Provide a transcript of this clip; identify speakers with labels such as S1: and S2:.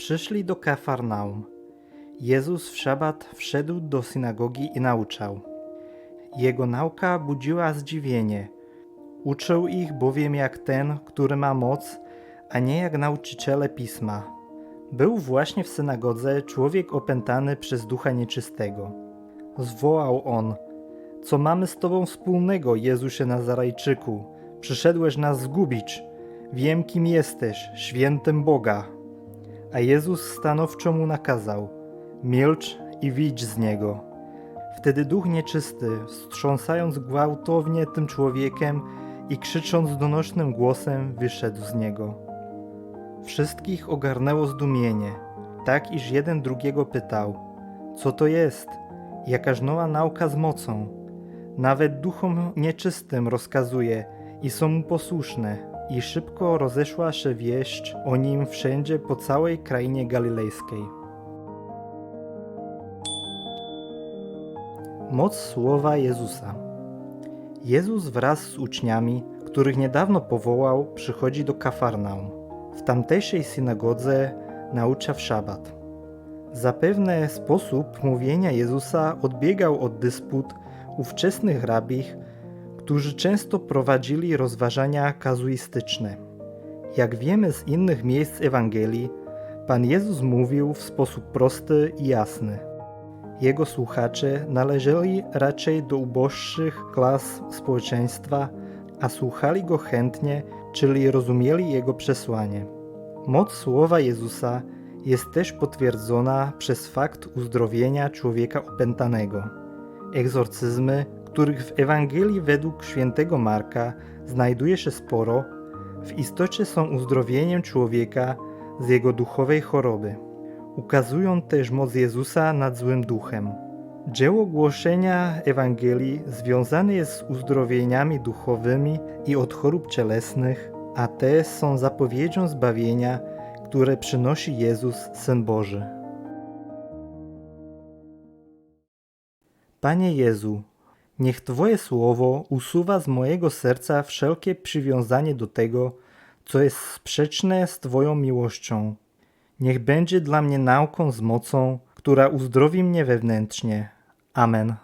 S1: Przyszli do Kafarnaum. Jezus w szabat wszedł do synagogi i nauczał. Jego nauka budziła zdziwienie. Uczył ich bowiem jak ten, który ma moc, a nie jak nauczyciele pisma. Był właśnie w synagodze człowiek opętany przez ducha nieczystego. Zwołał on: Co mamy z tobą wspólnego, Jezusie Nazarejczyku? Przyszedłeś nas zgubić. Wiem, kim jesteś, świętym Boga. A Jezus stanowczo mu nakazał: Milcz i wyjdź z niego. Wtedy duch nieczysty, wstrząsając gwałtownie tym człowiekiem i krzycząc donośnym głosem, wyszedł z niego. Wszystkich ogarnęło zdumienie, tak iż jeden drugiego pytał: Co to jest? Jakaż nowa nauka z mocą? Nawet duchom nieczystym rozkazuje i są mu posłuszne. I szybko rozeszła się wieść o nim wszędzie po całej krainie galilejskiej. Moc słowa Jezusa. Jezus wraz z uczniami, których niedawno powołał, przychodzi do Kafarnaum. W tamtejszej synagodze naucza w szabat. Zapewne sposób mówienia Jezusa odbiegał od dysput ówczesnych rabich, którzy często prowadzili rozważania kazuistyczne. Jak wiemy z innych miejsc Ewangelii, Pan Jezus mówił w sposób prosty i jasny. Jego słuchacze należeli raczej do uboższych klas społeczeństwa, a słuchali go chętnie, czyli rozumieli jego przesłanie. Moc słowa Jezusa jest też potwierdzona przez fakt uzdrowienia człowieka opętanego. Egzorcyzmy, których w Ewangelii według świętego Marka znajduje się sporo, w istocie są uzdrowieniem człowieka z jego duchowej choroby. Ukazują też moc Jezusa nad złym duchem. Dzieło głoszenia Ewangelii związane jest z uzdrowieniami duchowymi i od chorób cielesnych, a te są zapowiedzią zbawienia, które przynosi Jezus, Syn Boży. Panie Jezu, niech Twoje słowo usuwa z mojego serca wszelkie przywiązanie do tego, co jest sprzeczne z Twoją miłością. Niech będzie dla mnie nauką z mocą, która uzdrowi mnie wewnętrznie. Amen.